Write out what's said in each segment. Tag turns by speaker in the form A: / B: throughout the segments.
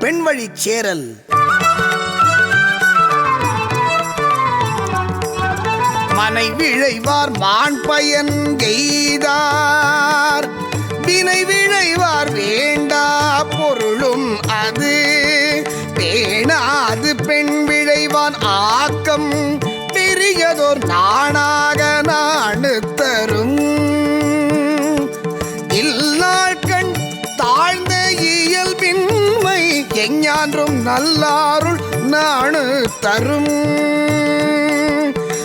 A: பெண்வழி சேரல். மனை விழைவார் மான் பயன் கெய்தார். வினை விழைவார் வேண்டா பொருளும் அது. பேணாது பெண் விழைவான் ஆக்கம். பெரியதோர் நாணாக நாணு தரும். எஞ்ஞான்றும் நல்லாருள் நாணு தரும்.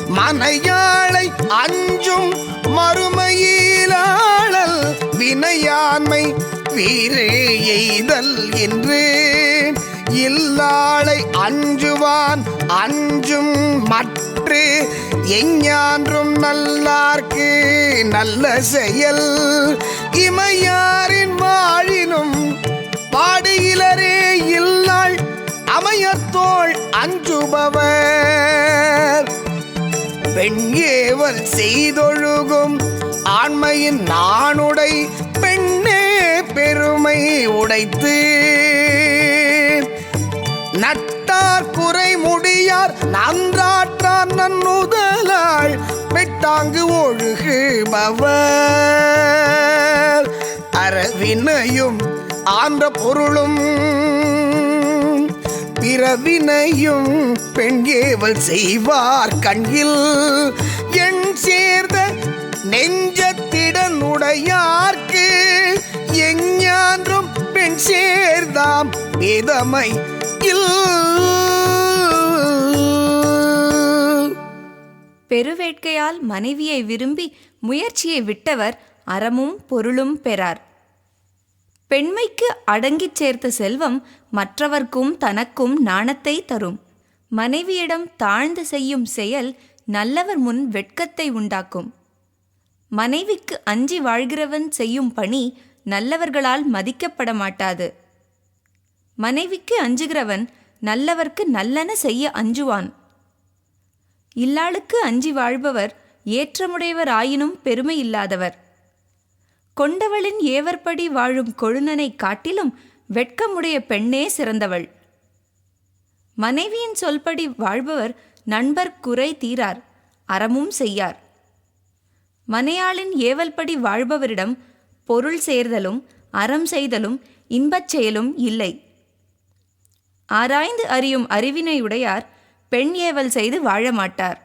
A: மனையாளை அஞ்சும் மறுமையிலாளல் வினையாண்மை வீரே எய்தல் என்று இல்லாளை அஞ்சுவான் அஞ்சும் மற்று. எஞ்ஞான்றும் நல்லார்க்கு நல்ல செயல். இமையாரின் பெண் ஏவல் செய்தொழுகும். ஆண்மையின் நானுடை பெண்ணே பெருமை உடைத்து. நட்டார் குறை முடியார் நன்றாற்றார் நன்னுதலாள் பெட்டாங்கு ஒழுகுபவர். அரவினையும் ஆன்ற பொருளும் பிறவினையும் பெண் ஏவல் செய்வார் கண்கில் எண் சேர்ந்த நெஞ்சத்திடன் உடையார்க்கு எஞ்ஞான்றும் பெண் சேர்ந்தாம் வேதமை
B: பெருவேட்கையால் மனைவியை விரும்பி முயற்சியை விட்டவர் அறமும் பொருளும் பெறார். பெண்மைக்கு அடங்கிச் சேர்த்த செல்வம் மற்றவர்க்கும் தனக்கும் நாணத்தை தரும். மனைவியிடம் தாழ்ந்து செய்யும் செயல் நல்லவர் முன் வெட்கத்தை உண்டாக்கும். மனைவிக்கு அஞ்சி வாழ்கிறவன் செய்யும் பணி நல்லவர்களால் மதிக்கப்பட மாட்டாது. மனைவிக்கு அஞ்சுகிறவன் நல்லவர்க்கு நல்லன செய்ய அஞ்சுவான். இல்லாளுக்கு அஞ்சி வாழ்பவர் ஏற்றமுடையவர் ஆயினும் பெருமை இல்லாதவர். கொண்டவளின் ஏவற்படி வாழும் கொழுநனை காட்டிலும் வெட்கமுடைய பெண்ணே சிறந்தவள். மனைவியின் சொல்படி வாழ்பவர் நண்பர் குறை தீரார் அறமும் செய்யார். மனையாளின் ஏவல்படி வாழ்பவரிடம் பொருள் சேர்தலும் அறம் செய்தலும் இன்பச் செயலும் இல்லை. ஆராய்ந்து அறியும் அறிவினையுடையார் பெண் ஏவல் செய்து வாழ மாட்டார்.